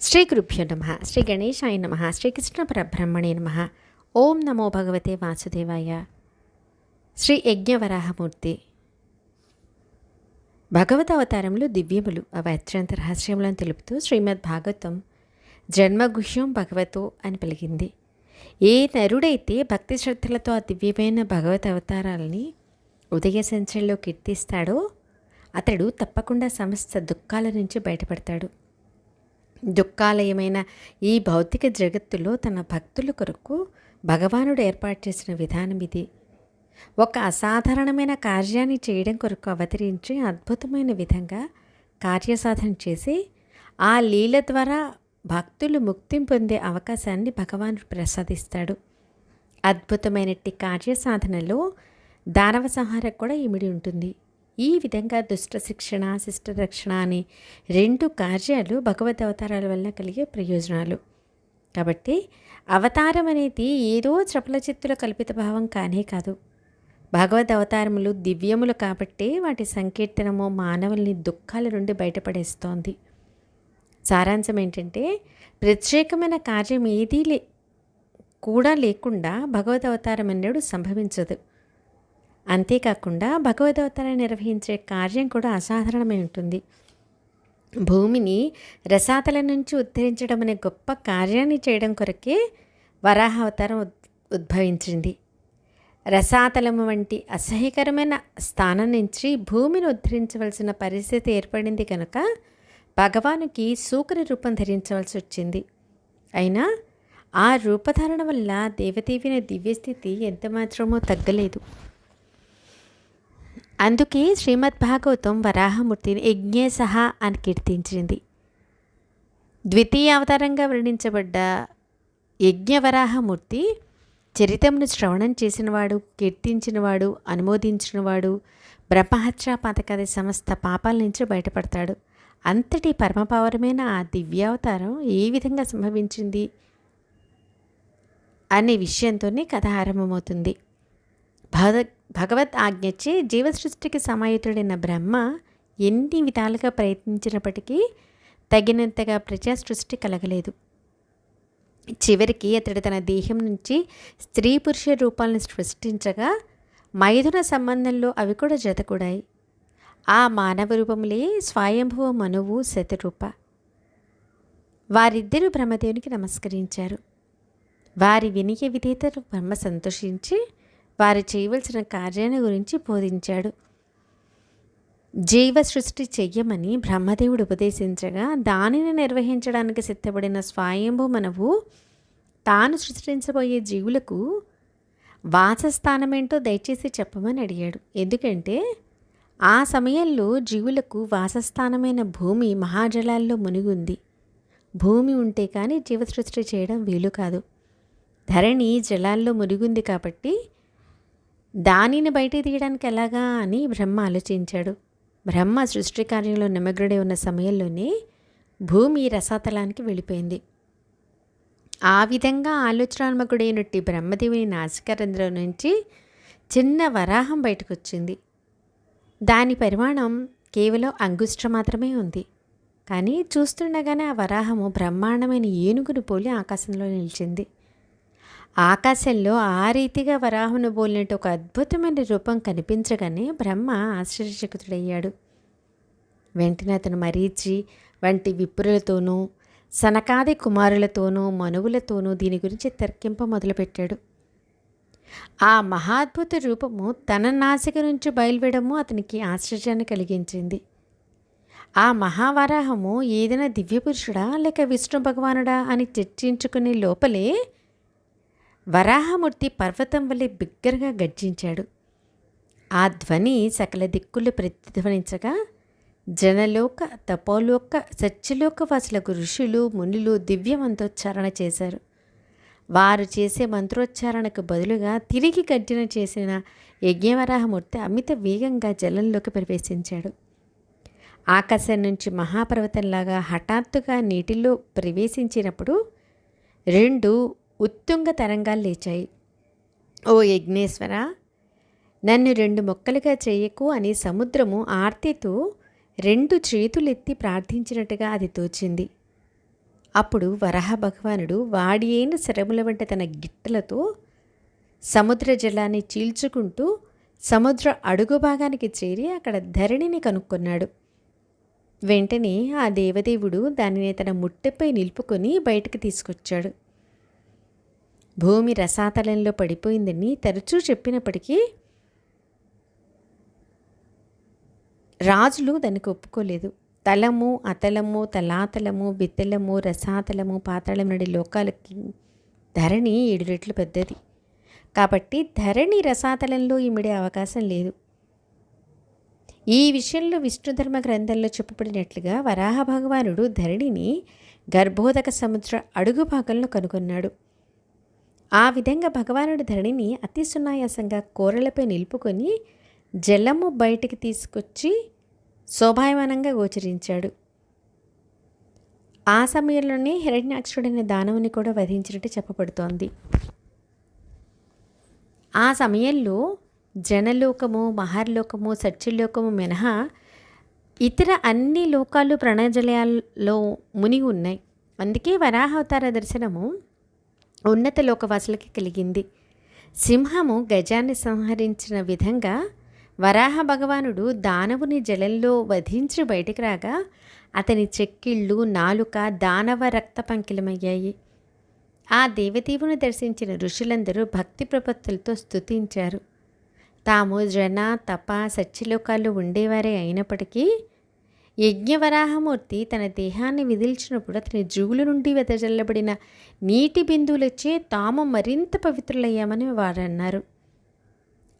శ్రీ గురుభ్యో నమ శ్రీ గణేశాయ నమ శ్రీకృష్ణ పరబ్రహ్మణే నమ. ఓం నమో భగవతే వాసుదేవాయ. శ్రీ యజ్ఞవరాహమూర్తి. భగవత అవతారంలో దివ్యములు అవి అత్యంత రహస్యములను తెలుపుతూ శ్రీమద్ భాగవతం జన్మగుహ్యం భగవతో అని పలిగింది ఏ నరుడైతే భక్తి శ్రద్ధలతో ఆ దివ్యమైన భగవత అవతారాలని ఉదయ సంచల్లో కీర్తిస్తాడో అతడు తప్పకుండా సమస్త దుఃఖాల నుంచి బయటపడతాడు. దుఃఖాలయమైన ఈ భౌతిక జగత్తులో తన భక్తుల కొరకు భగవానుడు ఏర్పాటు చేసిన విధానం ఇది. ఒక అసాధారణమైన కార్యాన్ని చేయడం కొరకు అవతరించి అద్భుతమైన విధంగా కార్యసాధన చేసి ఆ లీల ద్వారా భక్తులు ముక్తిం పొందే అవకాశాన్ని భగవానుడు ప్రసాదిస్తాడు. అద్భుతమైనట్టి కార్యసాధనలో దానవ సంహారం కూడా ఇమిడి ఉంటుంది. ఈ విధంగా దుష్ట శిక్షణ శిష్ట రక్షణ అనే రెండు కార్యాలు భగవద్ అవతారాల వల్ల కలిగే ప్రయోజనాలు. కాబట్టి అవతారం అనేది ఏదో చపల చిత్తుల కల్పిత భావం కానే కాదు. భగవద్ అవతారములు దివ్యములు కాబట్టి వాటి సంకీర్తనము మానవుల్ని దుఃఖాల నుండి బయటపడేస్తోంది. సారాంశం ఏంటంటే ప్రత్యేకమైన కార్యం ఏదీ లే కూడా లేకుండా భగవద్ అవతారం అన్నాడు సంభవించదు. అంతేకాకుండా భగవదవతారాన్ని నిర్వహించే కార్యం కూడా అసాధారణమై ఉంటుంది. భూమిని రసాతల నుంచి ఉద్ధరించడం అనే గొప్ప కార్యాన్ని చేయడం కొరకే వరాహ అవతారం ఉద్భవించింది. రసాతలము వంటి అసహ్యకరమైన స్థానం నుంచి భూమిని ఉద్ధరించవలసిన పరిస్థితి ఏర్పడింది కనుక భగవానుకి సూకరి రూపం ధరించవలసి వచ్చింది. అయినా ఆ రూపధారణ వల్ల దేవదేవిన దివ్యస్థితి ఎంత మాత్రమో తగ్గలేదు. అందుకే శ్రీమద్ భాగవతం వరాహమూర్తిని యజ్ఞేసహ అని కీర్తించింది. ద్వితీయ అవతారంగా వర్ణించబడ్డ యజ్ఞవరాహమూర్తి చరితమును శ్రవణం చేసినవాడు కీర్తించినవాడు అనుమోదించినవాడు బ్రహ్మహత్య పథకది సమస్త పాపాల నుంచి బయటపడతాడు. అంతటి పరమపవరమైన ఆ దివ్యావతారం ఏ విధంగా సంభవించింది అనే విషయంతోనే కథ ఆరంభమవుతుంది. భగ భగవత్ ఆజ్ఞచే జీవసృష్టికి సమాయుతుడైన బ్రహ్మ ఎన్ని విధాలుగా ప్రయత్నించినప్పటికీ తగినంతగా ప్రజా సృష్టి కలగలేదు. చివరికి అతడు తన దేహం నుంచి స్త్రీ పురుష రూపాలను సృష్టించగా మైథున సంబంధంలో అవి కూడా జతకూడాయి. ఆ మానవ రూపములే స్వయంభువ మనువు శతరూప. వారిద్దరూ బ్రహ్మదేవునికి నమస్కరించారు. వారి వినియ విధేతలు బ్రహ్మ సంతోషించి వారు చేయవలసిన కార్యాన్ని గురించి బోధించాడు. జీవ సృష్టి చెయ్యమని బ్రహ్మదేవుడు ఉపదేశించగా దానిని నిర్వహించడానికి సిద్ధపడిన స్వయంభూ మనవు తాను సృష్టించబోయే జీవులకు వాసస్థానమేంటో దయచేసి చెప్పమని అడిగాడు. ఎందుకంటే ఆ సమయంలో జీవులకు వాసస్థానమైన భూమి మహాజలాల్లో మునిగుంది. భూమి ఉంటే కానీ జీవసృష్టి చేయడం వీలు కాదు. ధరణి జలాల్లో మునిగుంది కాబట్టి దానిని బయట తీయడానికి ఎలాగా అని బ్రహ్మ ఆలోచించాడు. బ్రహ్మ సృష్టి కార్యంలో నిమగ్నుడే ఉన్న సమయంలోనే భూమి రసాతలానికి వెళ్ళిపోయింది. ఆ విధంగా ఆలోచనాత్మకుడైనట్టి బ్రహ్మదేవుని నాసికరంధ్రం నుంచి చిన్న వరాహం బయటకు వచ్చింది దాని పరిమాణం కేవలం అంగుష్ట మాత్రమే ఉంది. కానీ చూస్తుండగానే ఆ వరాహము బ్రహ్మాండమైన ఏనుగును పోలి ఆకాశంలో నిలిచింది. ఆకాశంలో ఆ రీతిగా వరాహును బోలినట్టు ఒక అద్భుతమైన రూపం కనిపించగానే బ్రహ్మ ఆశ్చర్యచకుతుడయ్యాడు. వెంటనే అతను మరీచి వంటి విప్రులతోనూ సనకాది కుమారులతోనూ మనువులతోనూ దీని గురించి తర్కింప మొదలుపెట్టాడు. ఆ మహాద్భుత రూపము తన నాసిక నుంచి బయలువేయడము అతనికి ఆశ్చర్యాన్ని కలిగించింది. ఆ మహావరాహము ఏదైనా దివ్యపురుషుడా లేక విష్ణు భగవానుడా అని చర్చించుకునే లోపలే వరాహమూర్తి పర్వతం వల్లే బిగ్గరగా గర్జించాడు. ఆ ధ్వని సకల దిక్కులు ప్రతిధ్వనించగా జనలోక తపోలోక సత్యలోక వాసులకు ఋషులు మునులు దివ్య మంత్రోచ్చారణ చేశారు. వారు చేసే మంత్రోచ్చారణకు బదులుగా తిరిగి గర్జన చేసిన యజ్ఞవరాహమూర్తి అమిత వేగంగా జలంలోకి ప్రవేశించాడు. ఆకాశం నుంచి మహాపర్వతంలాగా హఠాత్తుగా నీటిలో ప్రవేశించినప్పుడు రెండు ఉత్తుంగ తరంగాలు లేచాయి. ఓ యజ్ఞేశ్వర నన్ను రెండు మొక్కలుగా చేయకు అని సముద్రము ఆర్తితో రెండు చేతులెత్తి ప్రార్థించినట్టుగా అది తోచింది. అప్పుడు వరహ భగవానుడు వాడి అయిన శరముల వంటి తన గిట్టలతో సముద్ర జలాన్ని చీల్చుకుంటూ సముద్ర అడుగు భాగానికి చేరి అక్కడ ధరణిని కనుక్కున్నాడు. వెంటనే ఆ దేవదేవుడు దానిని తన ముట్టెపై నిలుపుకొని బయటకు తీసుకొచ్చాడు. భూమి రసాతలంలో పడిపోయిందని తరచూ చెప్పినప్పటికీ రాజులు దానికి ఒప్పుకోలేదు. తలము అతలము తలాతలము బిత్తలము రసాతలము పాతాళం నుండి లోకాలకి ధరణి ఏడు రెట్లు పెద్దది. కాబట్టి ధరణి రసాతలంలో ఇమిడే అవకాశం లేదు. ఈ విషయంలో విష్ణుధర్మ గ్రంథంలో చెప్పబడినట్లుగా వరాహ భగవానుడు ధరణిని గర్భోదక సముద్ర అడుగు భాగంలో కనుగొన్నాడు. ఆ విధంగా భగవానుడి ధరణిని అతి సునాయాసంగా కూరలపై నిలుపుకొని జలము బయటికి తీసుకొచ్చి శోభాయమానంగా గోచరించాడు. ఆ సమయంలోనే హిరణ్యాక్షుడైన దానవుని కూడా వధించినట్టు చెప్పబడుతోంది. ఆ సమయంలో జనలోకము మహర్లోకము సత్యలోకము మినహా ఇతర అన్ని లోకాలు ప్రణజలయాల్లో మునిగి ఉన్నాయి. అందుకే వరాహవతార దర్శనము ఉన్నత లోకవాసులకి కలిగింది. సింహము గజాన్ని సంహరించిన విధంగా వరాహ భగవానుడు దానవుని జలంలో వధించి బయటికి రాగా అతని చెక్కిళ్ళు నాలుక దానవ రక్త పంకిలమయ్యాయి. ఆ దేవదేవుని దర్శించిన ఋషులందరూ భక్తి ప్రపత్తులతో స్తుతించారు. తాము జన తప సత్యలోకాల్లో ఉండేవారే అయినప్పటికీ యజ్ఞవరాహమూర్తి తన దేహాన్ని విదిల్చినప్పుడు అతని జూగుల నుండి వెదజల్లబడిన నీటి బిందువులచే తాము మరింత పవిత్రులయ్యామని వారు అన్నారు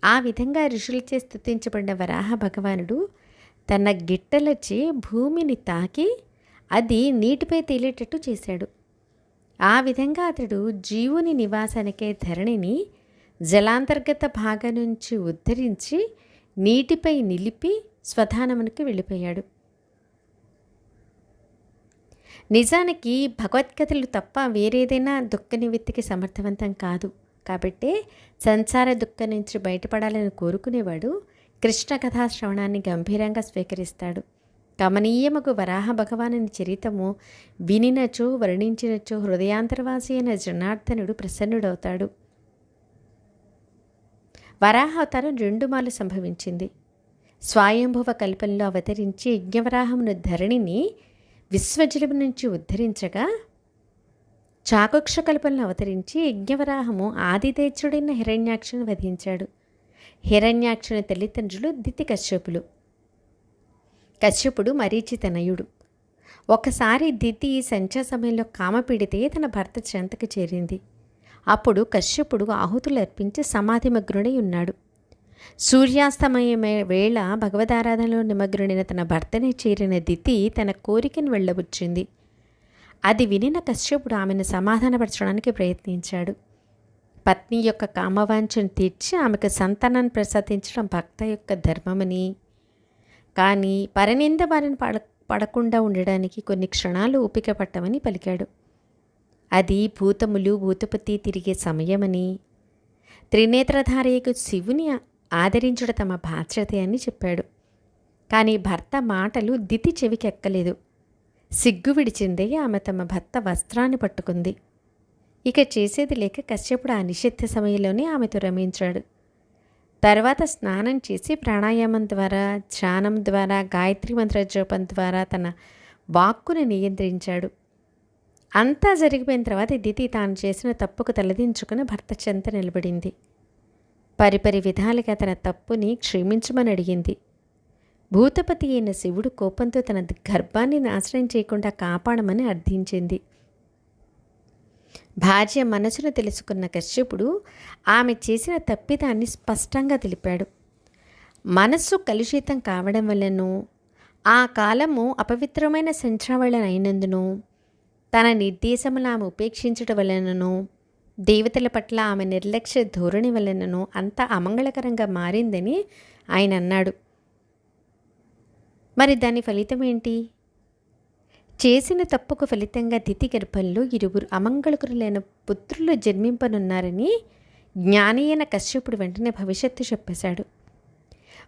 ఆ విధంగా ఋషులచే స్థుతించబడిన వరాహ భగవానుడు తన గిట్టలచే భూమిని తాకి అది నీటిపై తేలేటట్టు చేశాడు. ఆ విధంగా అతడు జీవుని నివాసానికే ధరణిని జలాంతర్గత భాగం నుంచి ఉద్ధరించి నీటిపై నిలిపి స్వధానమునికి వెళ్ళిపోయాడు. నిజానికి భగవద్గీతలు తప్ప వేరేదైనా దుఃఖ నివృత్తికి సమర్థవంతం కాదు. కాబట్టే సంసార దుఃఖం నుంచి బయటపడాలని కోరుకునేవాడు కృష్ణ కథా శ్రవణాన్ని గంభీరంగా స్వీకరిస్తాడు. కమనీయముకు వరాహ భగవానుని చరితము వినినచో వర్ణించినచో హృదయాంతర్వాసి అయిన జనార్దనుడు ప్రసన్నుడవుతాడు. వరాహ అవతారం రెండు మార్లు సంభవించింది. స్వయంభువ కల్పనలో అవతరించి యజ్ఞవరాహమును ధరణిని విశ్వజలము నుంచి ఉద్ధరించగా చాకుక్ష కల్పలను అవతరించి యజ్ఞవరాహము ఆదితేజుడైన హిరణ్యాక్షుని వధించాడు. హిరణ్యాక్షుని తల్లిదండ్రులు దితి కశ్యపులు. కశ్యపుడు మరీచి తనయుడు. ఒకసారి దితి సంచా సమయంలో కామపీడితే తన భర్త చెంతకు చేరింది. అప్పుడు కశ్యపుడు ఆహుతులు అర్పించి సమాధిమగ్నుడై ఉన్నాడు. సూర్యాస్తమయమే వేళ భగవదారాధనలో నిమగ్నుడైన తన భర్తని చేరిన దితి తన కోరికను వెళ్ళబుచ్చింది. అది వినిన కశ్యపుడు ఆమెను సమాధానపరచడానికి ప్రయత్నించాడు. పత్ని యొక్క కామవాంఛను తీర్చి ఆమెకు సంతానాన్ని ప్రసాదించడం భక్త యొక్క ధర్మమని. కానీ పరనింద బారిన పడ పడకుండా ఉండడానికి కొన్ని క్షణాలు ఓపిక పట్టమని పలికాడు. అది భూతములు భూతపతి తిరిగే సమయమని. త్రినేత్రధారయ్యకు శివుని ఆదరించుట తమ బాధ్యత అని చెప్పాడు. కానీ భర్త మాటలు దితి చెవికెక్కలేదు. సిగ్గు విడిచిందే ఆమె తమ భర్త వస్త్రాన్ని పట్టుకుంది. ఇక చేసేది లేక కశ్యపుడు ఆ నిషిద్ధ సమయంలోనే ఆమెతో రమించాడు. తర్వాత స్నానం చేసి ప్రాణాయామం ద్వారా ధ్యానం ద్వారా గాయత్రి మంత్ర జపం ద్వారా తన వాక్కును నియంత్రించాడు. అంతా జరిగిపోయిన తర్వాత దితి తాను చేసిన తప్పుకు తలదించుకుని భర్త చెంత నిలబడింది. పరిపరి విధాలుగా తన తప్పుని క్షమించమని అడిగింది. భూతపతి అయిన శివుడు కోపంతో తన గర్భాన్ని నాశనం చేయకుండా కాపాడమని అర్థించింది. భార్య మనసును తెలుసుకున్న కశ్యపుడు ఆమె చేసిన తప్పిదాన్ని స్పష్టంగా తెలిపాడు. మనస్సు కలుషితం కావడం వల్లనూ ఆ కాలము అపవిత్రమైన సంచావళన అయినందును తన నిర్దేశములు ఆమె ఉపేక్షించడం వలనను దేవతల పట్ల ఆమె నిర్లక్ష్య ధోరణి వలనను అంత అమంగళకరంగా మారిందని ఆయన అన్నాడు. మరి దాని ఫలితం ఏంటి? చేసిన తప్పుకు ఫలితంగా దితి గర్భంలో ఇరువురు అమంగళకురులైన పుత్రులు జన్మింపనున్నారని జ్ఞాని అయిన కశ్యపుడు వెంటనే భవిష్యత్తు చెప్పేశాడు.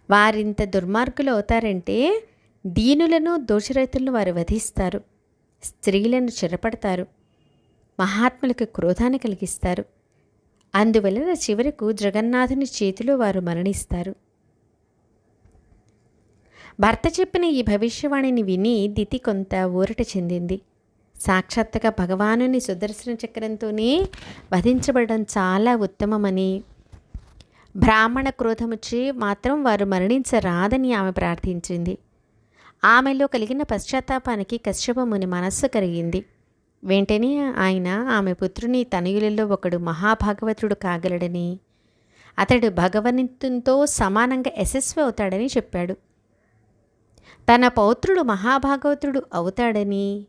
వారింత దుర్మార్గులు అవుతారంటే దీనులను దోషరైతులను వారు వధిస్తారు. స్త్రీలను చెరపడతారు. మహాత్ములకు క్రోధాన్ని కలిగిస్తారు. అందువలన చివరకు జగన్నాథుని చేతిలో వారు మరణిస్తారు. భర్త చెప్పిన ఈ భవిష్యవాణిని విని దితి కొంత ఊరట చెందింది. సాక్షాత్తుగా భగవానుని సుదర్శన చక్రంతోనే వధించబడడం చాలా ఉత్తమమని బ్రాహ్మణ క్రోధముచే మాత్రం వారు మరణించరాదని ఆమె ప్రార్థించింది. ఆమెలో కలిగిన పశ్చాత్తాపానికి కశ్యపముని మనస్సు కరిగింది. వెంటనే ఆయన ఆమె పుత్రుని తనయులలో ఒకడు మహాభాగవతుడు కాగలడని అతడు భగవంతునితో సమానంగా యశస్వి అవుతాడని చెప్పాడు. తన పౌత్రుడు మహాభాగవతుడు అవుతాడని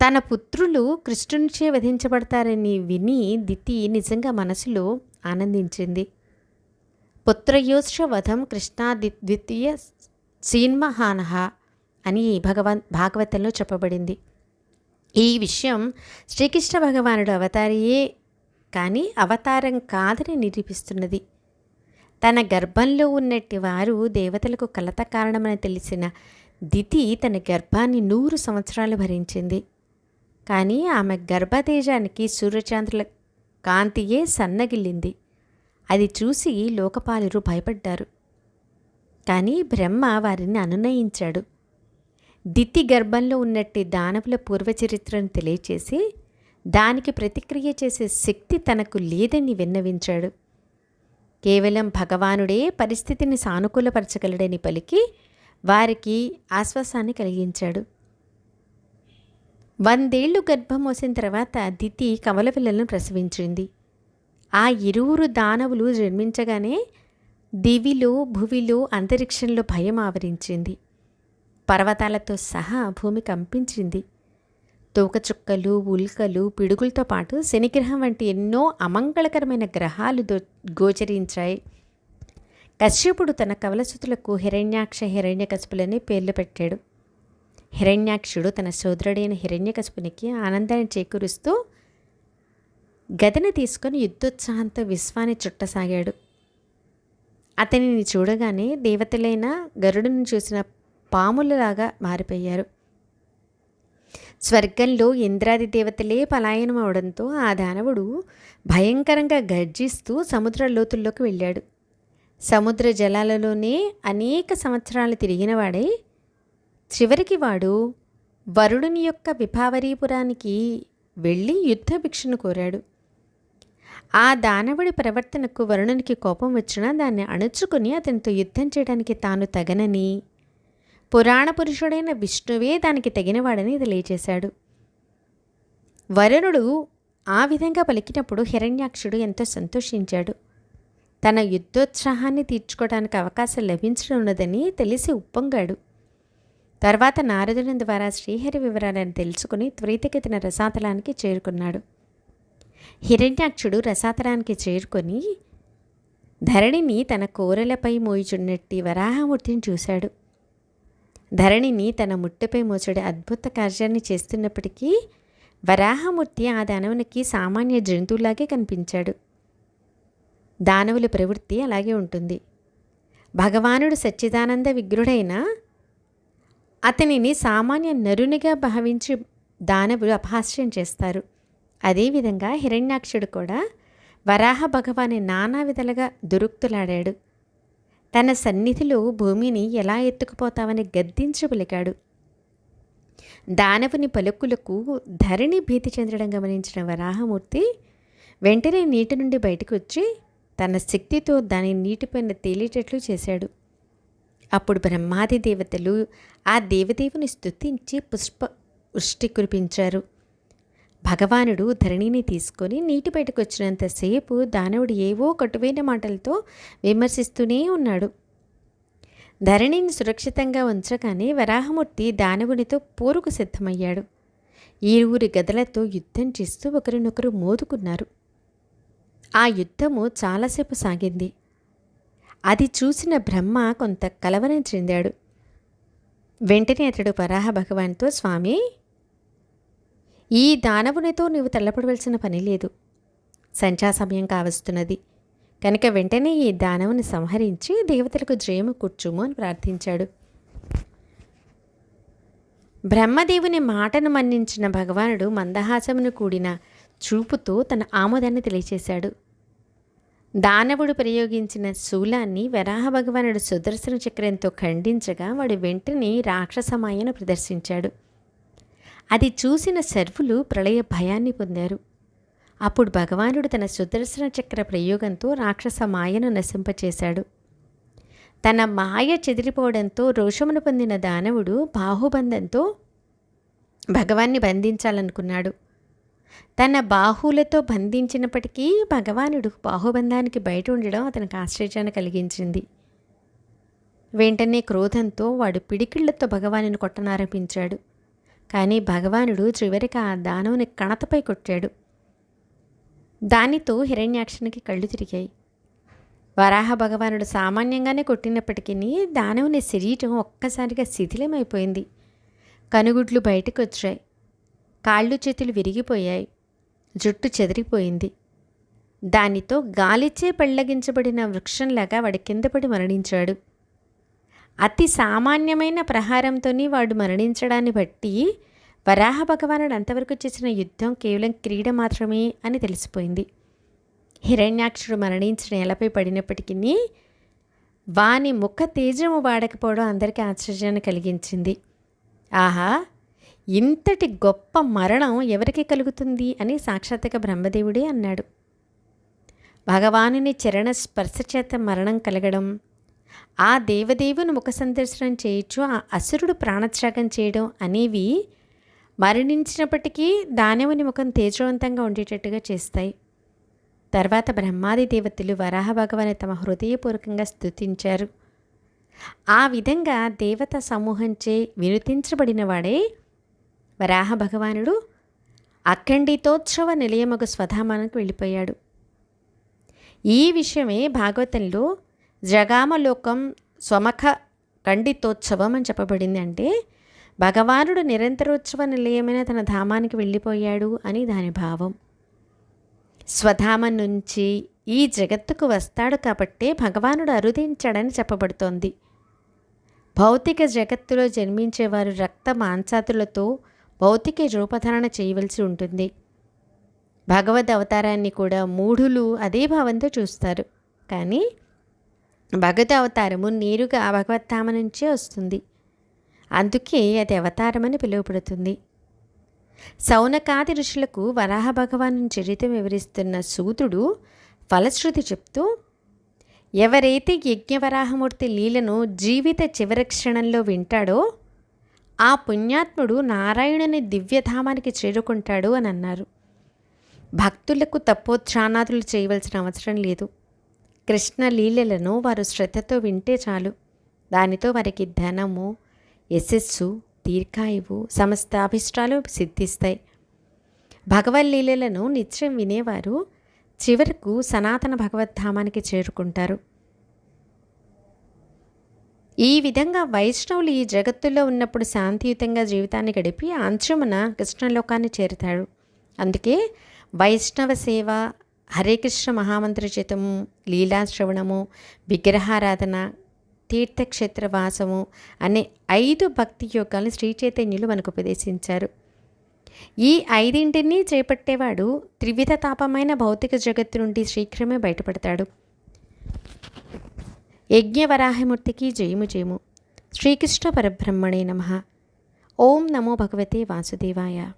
తన పుత్రులు కృష్ణునిచే వధించబడతారని విని దితి నిజంగా మనసులో ఆనందించింది. పుత్రయోష వధం కృష్ణాది ద్వితీయ సీన్మహానహ అని భగవన్ భాగవతంలో చెప్పబడింది. ఈ విషయం శ్రీకృష్ణ భగవానుడు అవతారియే కానీ అవతారం కాదని నిరూపిస్తున్నది. తన గర్భంలో ఉన్నట్టి వారు దేవతలకు కలత కారణమని తెలిసిన దితి తన గర్భాన్ని నూరు సంవత్సరాలు భరించింది. కానీ ఆమె గర్భతేజానికి సూర్యచంద్రుల కాంతియే సన్నగిల్లింది. అది చూసి లోకపాలురు భయపడ్డారు. కానీ బ్రహ్మ వారిని అనునయించాడు. దితి గర్భంలో ఉన్నట్టి దానవుల పూర్వచరిత్రను తెలియచేసి దానికి ప్రతిక్రియ చేసే శక్తి తనకు లేదని విన్నవించాడు. కేవలం భగవానుడే పరిస్థితిని సానుకూలపరచగలడని పలికి వారికి ఆశ్వాసాన్ని కలిగించాడు. వందేళ్ళు గర్భం మోసిన తర్వాత దితి కమల పిల్లలను ప్రసవించింది. ఆ ఇరువురు దానవులు జన్మించగానే దివిలో భువిలో అంతరిక్షంలో భయం ఆవరించింది. పర్వతాలతో సహా భూమి కంపించింది. తోకచుక్కలు ఉల్కలు పిడుగులతో పాటు శనిగ్రహం వంటి ఎన్నో అమంగళకరమైన గ్రహాలు దో గోచరించాయి. కశ్యపుడు తన కవలసుతులకు హిరణ్యాక్ష హిరణ్యకశపులని పేర్లు పెట్టాడు. హిరణ్యాక్షుడు తన సోదరుడైన హిరణ్యకశపునికి ఆనందాన్ని చేకూరుస్తూ గదిని తీసుకొని యుద్ధోత్సాహంతో విశ్వాన్ని చుట్టసాగాడు. అతనిని చూడగానే దేవతలైన గరుడును చూసిన పాములలాగా మారిపోయారు. స్వర్గంలో ఇంద్రాది దేవతలే పలాయనం అవడంతో ఆ దానవుడు భయంకరంగా గర్జిస్తూ సముద్ర లోతుల్లోకి వెళ్ళాడు. సముద్ర జలాలలోనే అనేక సంవత్సరాలు తిరిగినవాడై చివరికి వాడు వరుడుని యొక్క విభావరీపురానికి వెళ్ళి యుద్ధ భిక్షను కోరాడు. ఆ దానవుడి ప్రవర్తనకు వరుణునికి కోపం వచ్చినా దాన్ని అణుచుకుని అతనితో యుద్ధం చేయడానికి తాను తగనని పురాణ పురుషుడైన విష్ణువే దానికి తగినవాడని తెలియచేశాడు వరుణుడు ఆ విధంగా పలికినప్పుడు హిరణ్యాక్షుడు ఎంతో సంతోషించాడు. తన యుద్ధోత్సాహాన్ని తీర్చుకోవడానికి అవకాశం లభించనున్నదని తెలిసి ఉప్పొంగాడు. తర్వాత నారదుని ద్వారా శ్రీహరి వివరాలను తెలుసుకుని త్వరితగతిన రసాతలానికి చేరుకున్నాడు. హిరణ్యాక్షుడు రసాతలానికి చేరుకొని ధరణిని తన కోరలపై మోయిచున్నట్టి వరాహమూర్తిని చూశాడు. ధరణిని తన ముట్టెపై మోచడే అద్భుత కార్యాన్ని చేస్తున్నప్పటికీ వరాహమూర్తి ఆ దానవునికి సామాన్య జంతువులాగే కనిపించాడు. దానవుల ప్రవృత్తి అలాగే ఉంటుంది. భగవానుడు సచ్చిదానంద విగ్రుడైన అతనిని సామాన్య నరునిగా భావించి దానవులు అపహాస్యం చేస్తారు. అదేవిధంగా హిరణ్యాక్షుడు కూడా వరాహ భగవాని నానా విధాలుగా దురుక్తులాడాడు. తన సన్నిధిలో భూమిని ఎలా ఎత్తుకుపోతావని గద్దించి పలికాడు. దానవుని పలుకులకు ధరణి భీతి చెందడం గమనించిన వరాహమూర్తి వెంటనే నీటి నుండి బయటకు వచ్చి తన శక్తితో దాని నీటిపైన తేలేటట్లు చేశాడు. అప్పుడు బ్రహ్మాది దేవతలు ఆ దేవదేవుని స్థుతించి పుష్ప వృష్టి కురిపించారు. భగవానుడు ధరణిని తీసుకొని నీటి బయటకు వచ్చినంతసేపు దానవుడు ఏవో కటువైన మాటలతో విమర్శిస్తూనే ఉన్నాడు. ధరణిని సురక్షితంగా ఉంచగానే వరాహమూర్తి దానవునితో పోరుకు సిద్ధమయ్యాడు. ఈరువురి గదలతో యుద్ధం చేస్తూ ఒకరినొకరు మోదుకున్నారు. ఆ యుద్ధము చాలాసేపు సాగింది. అది చూసిన బ్రహ్మ కొంత కలవరం చెందాడు. వెంటనే అతడు వరాహ భగవాన్తో స్వామి ఈ దానవునితో నీవు తెల్లపడవలసిన పని లేదు. సంచా సమయం కావస్తున్నది. కనుక వెంటనే ఈ దానవుని సంహరించి దేవతలకు జయము కూర్చుము అని ప్రార్థించాడు. బ్రహ్మదేవుని మాటను మన్నించిన భగవానుడు మందహాసమును కూడిన చూపుతో తన ఆమోదాన్ని తెలియచేశాడు. దానవుడు ప్రయోగించిన శూలాన్ని వరాహ భగవానుడు సుదర్శన చక్రంతో ఖండించగా వాడు వెంటనే రాక్షసమాయను ప్రదర్శించాడు. అది చూసిన సర్వులు ప్రళయ భయాన్ని పొందారు. అప్పుడు భగవానుడు తన సుదర్శన చక్ర ప్రయోగంతో రాక్షస మాయను నశింపచేశాడు. తన మాయ చెదిరిపోవడంతో రోషమును పొందిన దానవుడు బాహుబంధంతో భగవాన్ని బంధించాలనుకున్నాడు. తన బాహువులతో బంధించినప్పటికీ భగవానుడు బాహుబంధానికి బయట ఉండడం అతనికి ఆశ్చర్యాన్ని కలిగించింది. వెంటనే క్రోధంతో వాడు పిడికిళ్ళతో భగవానుని కొట్టనారంభించాడు. కానీ భగవానుడు చివరికి ఆ దానవుని కణతపై కొట్టాడు. దానితో హిరణ్యాక్షనికి కళ్ళు తిరిగాయి. వరాహ భగవానుడు సామాన్యంగానే కొట్టినప్పటికీ దానవుని శరీరం ఒక్కసారిగా శిథిలమైపోయింది. కనుగుడ్లు బయటకు వచ్చాయి కాళ్ళు చేతులు విరిగిపోయాయి. జుట్టు చెదిరిపోయింది. దానితో గాలిచే పెళ్ళగించబడిన వృక్షంలాగా వాడి కిందపడి మరణించాడు. అతి సామాన్యమైన ప్రహారంతోని వాడు మరణించడాన్ని బట్టి వరాహ భగవానుడు అంతవరకు చేసిన యుద్ధం కేవలం క్రీడ మాత్రమే అని తెలిసిపోయింది. హిరణ్యాక్షుడు మరణించిన నేలపై పడినప్పటికీ వాని ముఖ తేజము వాడకపోవడం అందరికీ ఆశ్చర్యాన్ని కలిగించింది. ఆహా ఇంతటి గొప్ప మరణం ఎవరికి కలుగుతుంది అని సాక్షాత్గా బ్రహ్మదేవుడే అన్నాడు. భగవానుని చరణ స్పర్శ చేత మరణం కలగడం ఆ దేవదేవుని ముఖ సందర్శనం చేయొచ్చు ఆ అసురుడు ప్రాణత్యాగం చేయడం అనేవి మరణించినప్పటికీ దానవుని ముఖం తేజవంతంగా ఉండేటట్టుగా చేస్తాయి. తర్వాత బ్రహ్మాది దేవతలు వరాహ భగవాన్ని తమ హృదయపూర్వకంగా స్థుతించారు ఆ విధంగా దేవత సమూహంచే వినుతించబడిన వాడే వరాహ భగవానుడు. అఖండితోత్సవ నిలయమగు స్వధామానికి వెళ్ళిపోయాడు. ఈ విషయమే భాగవతంలో జగామలోకం స్వమఖ ఖండితోత్సవం అని చెప్పబడింది అంటే భగవానుడు నిరంతరోత్సవ నిలయమైన తన ధామానికి వెళ్ళిపోయాడు అని దాని భావం. స్వధామం నుంచి ఈ జగత్తుకు వస్తాడు కాబట్టే భగవానుడు అరుదించాడని చెప్పబడుతోంది. భౌతిక జగత్తులో జన్మించేవారు రక్త మాంసాతులతో భౌతిక రూపధారణ చేయవలసి ఉంటుంది. భగవద్ అవతారాన్ని కూడా మూఢులు అదే భావంతో చూస్తారు. కానీ భగవద్ అవతారము నేరుగా భగవత్తామ నుంచే వస్తుంది. అందుకే అది అవతారమని పిలువబడుతుంది. సౌనకాది ఋషులకు వరాహ భగవాను చరిత్ర వివరిస్తున్న సూతుడు ఫలశ్రుతి చెప్తూ ఎవరైతే యజ్ఞవరాహమూర్తి లీలను జీవిత చివరి క్షణంలో వింటాడో ఆ పుణ్యాత్ముడు నారాయణుని దివ్యధామానికి చేరుకుంటాడు అని అన్నారు. భక్తులకు తప్పోత్సానాదులు చేయవలసిన అవసరం లేదు. కృష్ణ లీలలను వారు శ్రద్ధతో వింటే చాలు. దానితో వారికి ధనము యశస్సు దీర్ఘాయువు సమస్త అభిష్టాలు సిద్ధిస్తాయి. భగవల్లీలలను నిత్యం వినేవారు చివరకు సనాతన భగవద్ధామానికి చేరుకుంటారు. ఈ విధంగా వైష్ణవులు ఈ జగత్తులో ఉన్నప్పుడు శాంతియుతంగా జీవితాన్ని గడిపి అంచుమన కృష్ణలోకాన్ని చేరుతాడు అందుకే వైష్ణవ సేవ హరే కృష్ణ మహామంత్రచితము లీలాశ్రవణము విగ్రహారాధన తీర్థక్షేత్ర వాసము అనే ఐదు భక్తి యోగాలను శ్రీ చైతన్యులు మనకు ఉపదేశించారు. ఈ ఐదింటిని చేపట్టేవాడు త్రివిధ తాపమైన భౌతిక జగత్తు నుండి శీఘ్రమే బయటపడతాడు. యజ్ఞవరాహమూర్తికి జయము జయము శ్రీకృష్ణ పరబ్రహ్మణే నమ. ఓం నమో భగవతే వాసుదేవాయ.